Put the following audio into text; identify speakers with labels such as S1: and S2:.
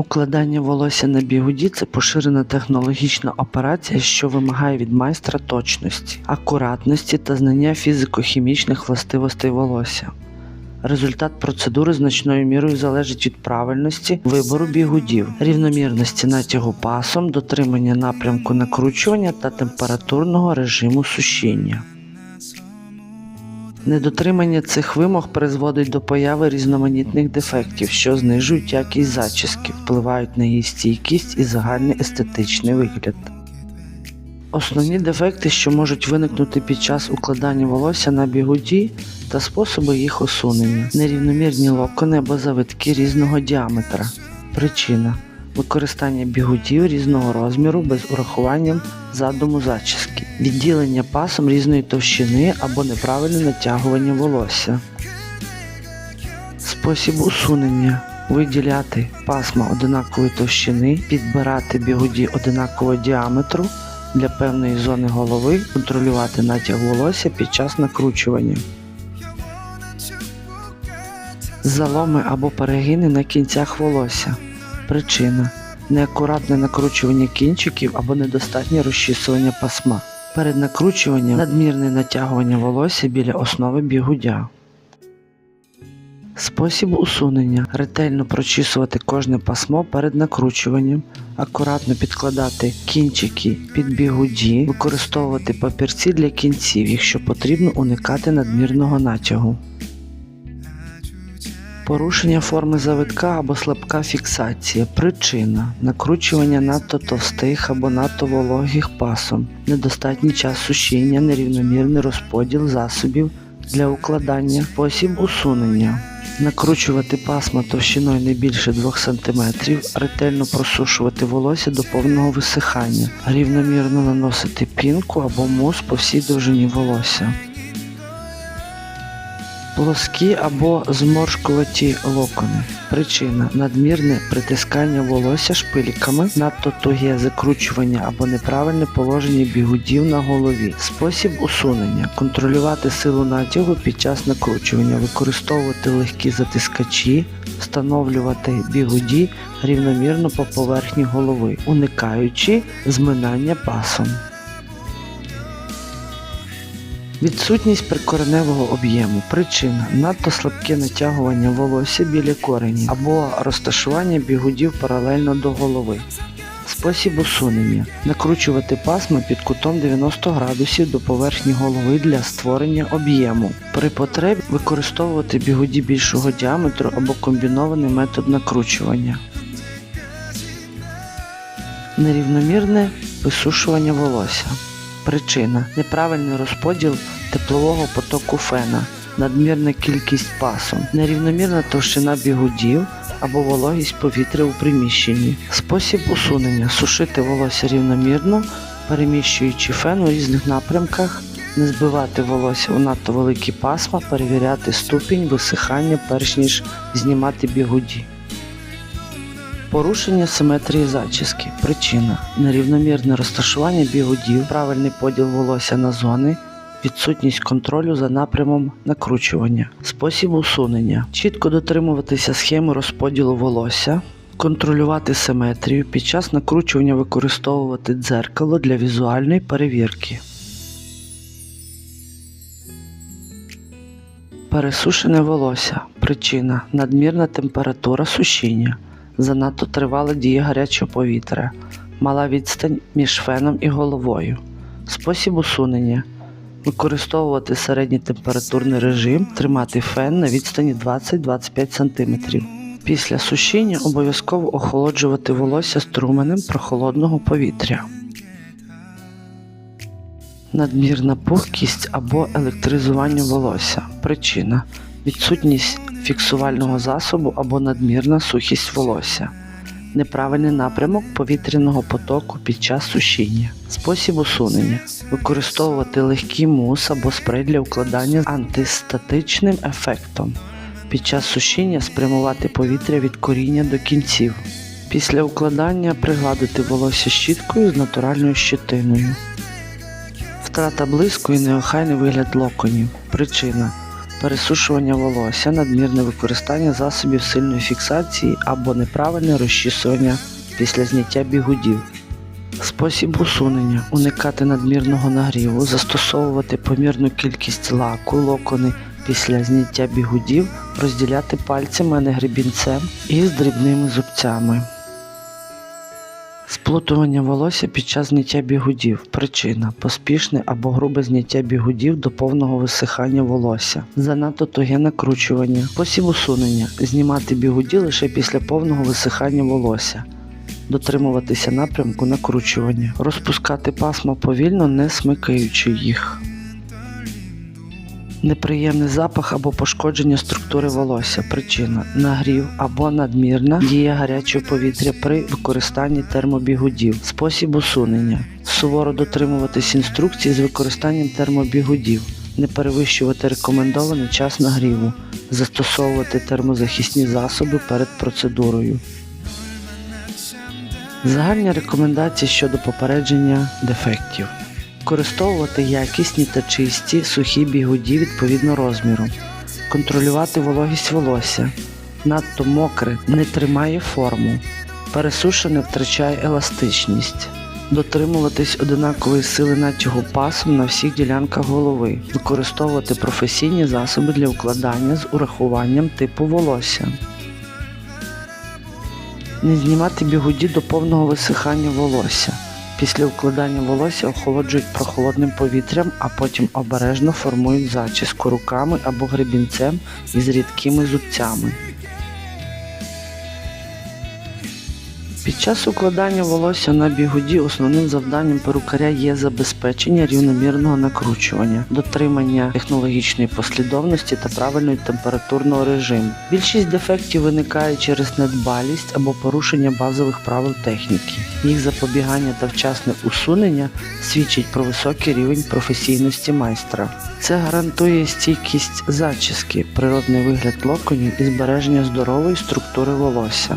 S1: Укладання волосся на бігуді це поширена технологічна операція, що вимагає від майстра точності, акуратності та знання фізико-хімічних властивостей волосся. Результат процедури значною мірою залежить від правильності вибору бігудів, рівномірності натягу пасом, дотримання напрямку накручування та температурного режиму сушіння. Недотримання цих вимог призводить до появи різноманітних дефектів, що знижують якість зачіски, впливають на її стійкість і загальний естетичний вигляд. Основні дефекти, що можуть виникнути під час укладання волосся на бігуді та способи їх усунення, нерівномірні локони або завитки різного діаметра. Причина використання бігудів різного розміру без урахування задуму зачіски, відділення пасом різної товщини або неправильне натягування волосся. Спосіб усунення виділяти пасма одинакової товщини, підбирати бігуді одинакового діаметру для певної зони голови, контролювати натяг волосся під час накручування. Заломи або перегини на кінцях волосся. Причина неакуратне накручування кінчиків або недостатнє розчісування пасма. Перед накручуванням надмірне натягування волосся біля основи бігудя. Спосіб усунення ретельно прочісувати кожне пасмо перед накручуванням, акуратно підкладати кінчики під бігуді, використовувати папірці для кінців, якщо потрібно уникати надмірного натягу. Порушення форми завитка або слабка фіксація. Причина накручування надто товстих або надто вологих пасом, недостатній час сушіння, нерівномірний розподіл засобів для укладання, спосіб усунення. Накручувати пасма товщиною не більше 2 см, ретельно просушувати волосся до повного висихання, рівномірно наносити пінку або мус по всій довжині волосся. Плоскі або зморшкуваті локони. Причина надмірне притискання волосся шпильками, надто туге закручування або неправильне положення бігудів на голові. Спосіб усунення контролювати силу натягу під час накручування, використовувати легкі затискачі, встановлювати бігуді рівномірно по поверхні голови, уникаючи зминання пасом. Відсутність прикореневого об'єму. Причина надто слабке натягування волосся біля коренів або розташування бігудів паралельно до голови. Спосіб усунення накручувати пасма під кутом 90 градусів до поверхні голови для створення об'єму. При потребі використовувати бігуді більшого діаметру або комбінований метод накручування. Нерівномірне висушування волосся. Причина неправильний розподіл теплового потоку фена, надмірна кількість пасом, нерівномірна товщина бігудів або вологість повітря у приміщенні. Спосіб усунення сушити волосся рівномірно, переміщуючи фен у різних напрямках, не збивати волосся у надто великі пасма, перевіряти ступінь висихання перш ніж знімати бігуді. Порушення симетрії зачіски. Причина нерівномірне розташування бігудів, правильний поділ волосся на зони, відсутність контролю за напрямом накручування, спосіб усунення, чітко дотримуватися схеми розподілу волосся, контролювати симетрію, під час накручування використовувати дзеркало для візуальної перевірки. Пересушене волосся. Причина надмірна температура сушіння занадто тривала дія гарячого повітря, мала відстань між феном і головою. Спосіб усунення використовувати середній температурний режим, тримати фен на відстані 20-25 см. Після сушіння обов'язково охолоджувати волосся струменем прохолодного повітря. Надмірна пухкість або електризування волосся. Причина відсутність фіксувального засобу або надмірна сухість волосся, неправильний напрямок повітряного потоку під час сушіння, спосіб усунення, використовувати легкий мус або спрей для укладання з антистатичним ефектом. Під час сушіння спрямувати повітря від коріння до кінців. Після укладання пригладити волосся щіткою з натуральною щетиною. Втрата блиску і неохайний вигляд локонів. Причина пересушування волосся, надмірне використання засобів сильної фіксації або неправильне розчісування після зняття бігудів. Спосіб усунення уникати надмірного нагріву, застосовувати помірну кількість лаку, локони після зняття бігудів, розділяти пальцями, а не гребінцем і з дрібними зубцями. Сплутування волосся під час зняття бігудів. Причина поспішне або грубе зняття бігудів до повного висихання волосся. Занадто туге накручування. Спосіб усунення знімати бігуді лише після повного висихання волосся. Дотримуватися напрямку накручування. Розпускати пасма повільно, не смикаючи їх. Неприємний запах або пошкодження структури волосся. Причина нагрів або надмірна дія гарячого повітря при використанні термобігудів. Спосіб усунення. Суворо дотримуватись інструкцій з використанням термобігудів. Не перевищувати рекомендований час нагріву. Застосовувати термозахисні засоби перед процедурою. Загальні рекомендації щодо попередження дефектів. Використовувати якісні та чисті сухі бігуді відповідно розміру. Контролювати вологість волосся. Надто мокре не тримає форму. Пересушене втрачає еластичність. Дотримуватись одинакової сили натягу пасом на всіх ділянках голови. Використовувати професійні засоби для укладання з урахуванням типу волосся. Не знімати бігуді до повного висихання волосся. Після укладання волосся охолоджують прохолодним повітрям, а потім обережно формують зачіску руками або гребінцем із рідкими зубцями. Час укладання волосся на бігуді основним завданням перукаря є забезпечення рівномірного накручування, дотримання технологічної послідовності та правильного температурного режиму. Більшість дефектів виникає через недбалість або порушення базових правил техніки. Їх запобігання та вчасне усунення свідчить про високий рівень професійності майстра. Це гарантує стійкість зачіски, природний вигляд локонів і збереження здорової структури волосся.